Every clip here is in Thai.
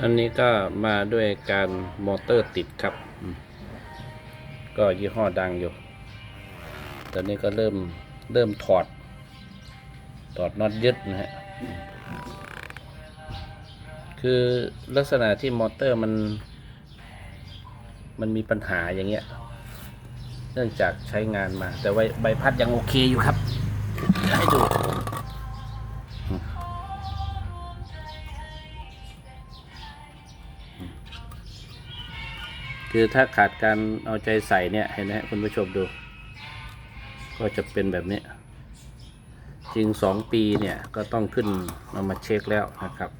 อันนี้ก็มาด้วยการมอเตอร์ติดครับ ก็ยี่ห้อดังอยู่ ตอนนี้ก็เริ่มเริ่มถอด ถอดน็อตยึดนะฮะ คือลักษณะที่มอเตอร์มัน มันมีปัญหาอย่างเงี้ย เนื่องจากใช้งานมา แต่ว่าใบพัดยังโอเคอยู่ครับให้ดู คือถ้าขาดการเอาใจใส่เนี่ยเห็นไหมคุณผู้ชมดู ก็จะเป็นแบบนี้จริงสองปีเนี่ยก็ต้องขึ้นมามาเช็คแล้วนะครับ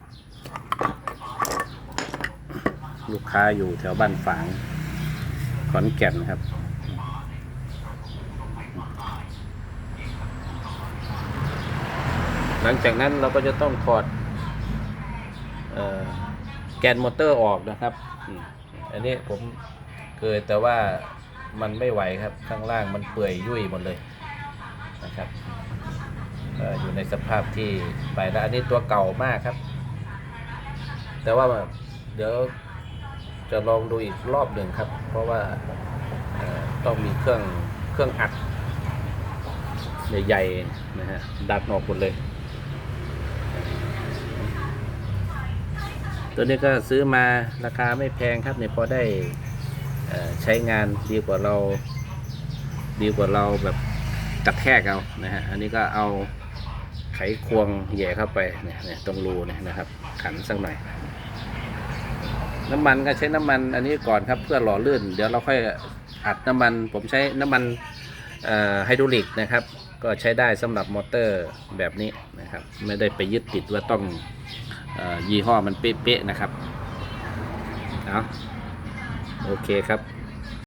ลูกค้าอยู่แถวบ้านฝางขอนแก่นครับหลังจากนั้นเราก็จะต้องถอดออแกนมอเตอร์ออกนะครับ อันนี้ผมเคยแต่ว่ามันไม่ไหวครับข้างล่างมันเปื่อยยุ่ยหมดเลยนะครับออยู่ในสภาพที่ไปแล้วอันนี้ตัวเก่ามากครับ แต่ว่าเดี๋ยวจะลองดูอีกรอบหนึ่งครับ เพราะว่าต้องมีเครื่องเครื่องอัดใหญ่ๆนะฮะดัดออกหมดเลย ตัวนี้ก็ซื้อมาราคาไม่แพงครับเนี่ยพอได้ใช้งานดีกว่าเรา ดีกว่าเราแบบกระแทกเอานะฮะอันนี้ก็เอาไขควงแย่เข้าไปเนี่ยเนี่ยตรงรูเนี่ยนะครับ ขันสักหน่อยน้ำมันก็ใช้น้ำมันอันนี้ก่อนครับเพื่อหล่อลื่น เดี๋ยวเราค่อยอัดน้ำมัน ผมใช้น้ำมันไฮดรอลิกนะครับ ก็ใช้ได้สำหรับมอเตอร์แบบนี้นะครับ ไม่ได้ไปยึดติดว่าต้อง ยี่ห้อมันเป๊ะๆนะครับ เอาโอเคครับ